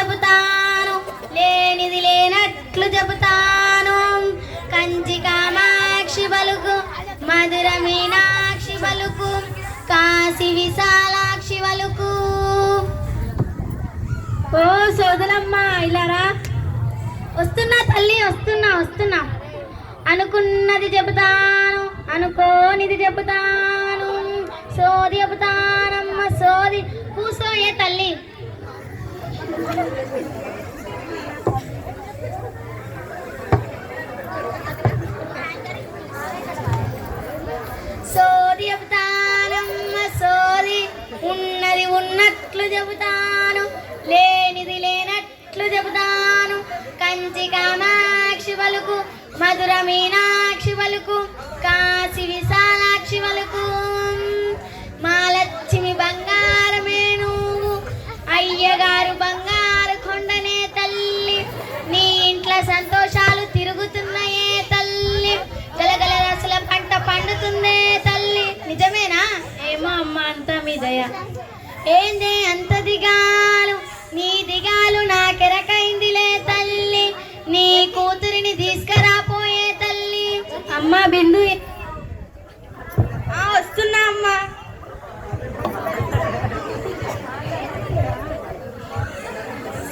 చెబుతాను లేనిది లేనట్లు చెబుతాను. కంచి కామాక్షి బలుకు మధుర మీనాక్షి బలుకు కాశీ విశాలాక్షి బలుకు ఓ సోదరమ్మ ఇలారా వస్తున్నా తల్లి వస్తున్నా వస్తున్నా. అనుకున్నది చెబుతాను అనుకోనిది చెబుతాను. సోది చెబుతానమ్మ సోది. కూసోయే తల్లి. సోది చెబుతానమ్మ సోది. ఉన్నది ఉన్నట్లు చెబుతాను లేనిది లేనట్లు చెబుతాను. కంచి కామాక్షి వలుకు మధుర మీనాక్షి వలుకు కాశీ విశాలాక్షి వలుకు అమ్మా బిందు. ఆ, వస్తున్నా అమ్మా.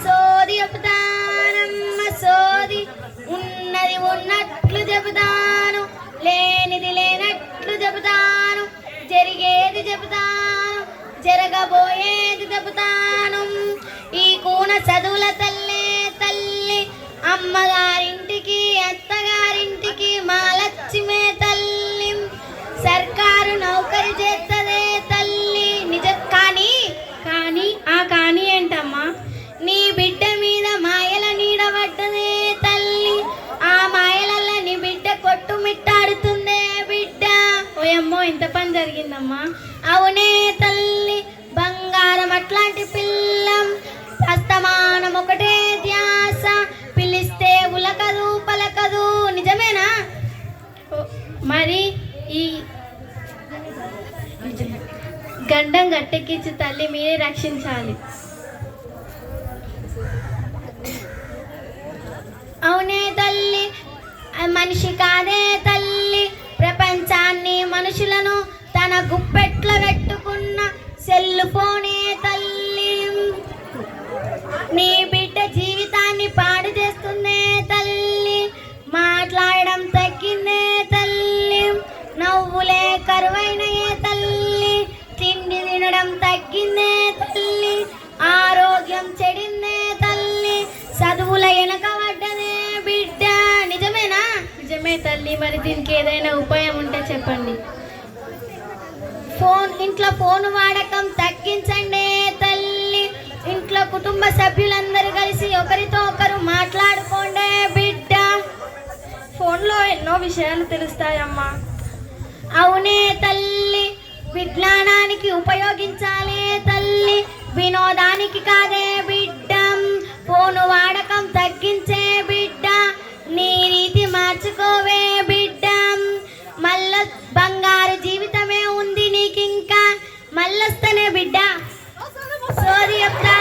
సోది చెబుతానమ్మ సోది. ఉన్నది ఉన్నట్లు చెబుతాను లేనిది లేనట్లు చెబుతాను జరిగేది చెబుతాను జరగబోయేది చెబుతాను. ఈ కూన చదువుల తల్లే తల్లి అమ్మగారు ఇంత పని జరిగిందమ్మా? అవునే తల్లి బంగారం అట్లాంటి పిల్లం. అస్తమానం ఒకటే ధ్యాస. పిలిస్తే ఉలకదు పలకదు. నిజమేనా? మరి ఈ గండం గట్టెక్కించి తల్లి మీరే రక్షించాలి. అవునే తల్లి మనిషి కాదే మనుషులను తన గుప్పెట్ల పెట్టుకున్న సెల్ ఫోనే తల్లి. నీ బిడ్డ జీవితాన్ని పాడు చేస్తుందే తల్లి. మాట్లాడడం తగ్గిందే తల్లి. నవ్వులే కరువైనయే తల్లి. తిండి తినడం తగ్గిందే నిజమే మరి దీనికి ఏదైనా ఉపాయం ఉంటే చెప్పండి. ఫోన్ ఇంట్లో ఫోన్ వాడకం తగ్గించండి తల్లి. ఇంట్లో కుటుంబ సభ్యులందరూ కలిసి ఒకరితో ఒకరు మాట్లాడుకోండి బిడ్డ. ఫోన్లో ఎన్నో విషయాలు తెలుస్తాయమ్మా. అవునే తల్లి విజ్ఞానానికి ఉపయోగించాలే తల్లి వినోదానికి కాదే బిడ్డ. ఫోను వాడకం తగ్గించే బిడ్డ బిడ్డ సోది చెప్తా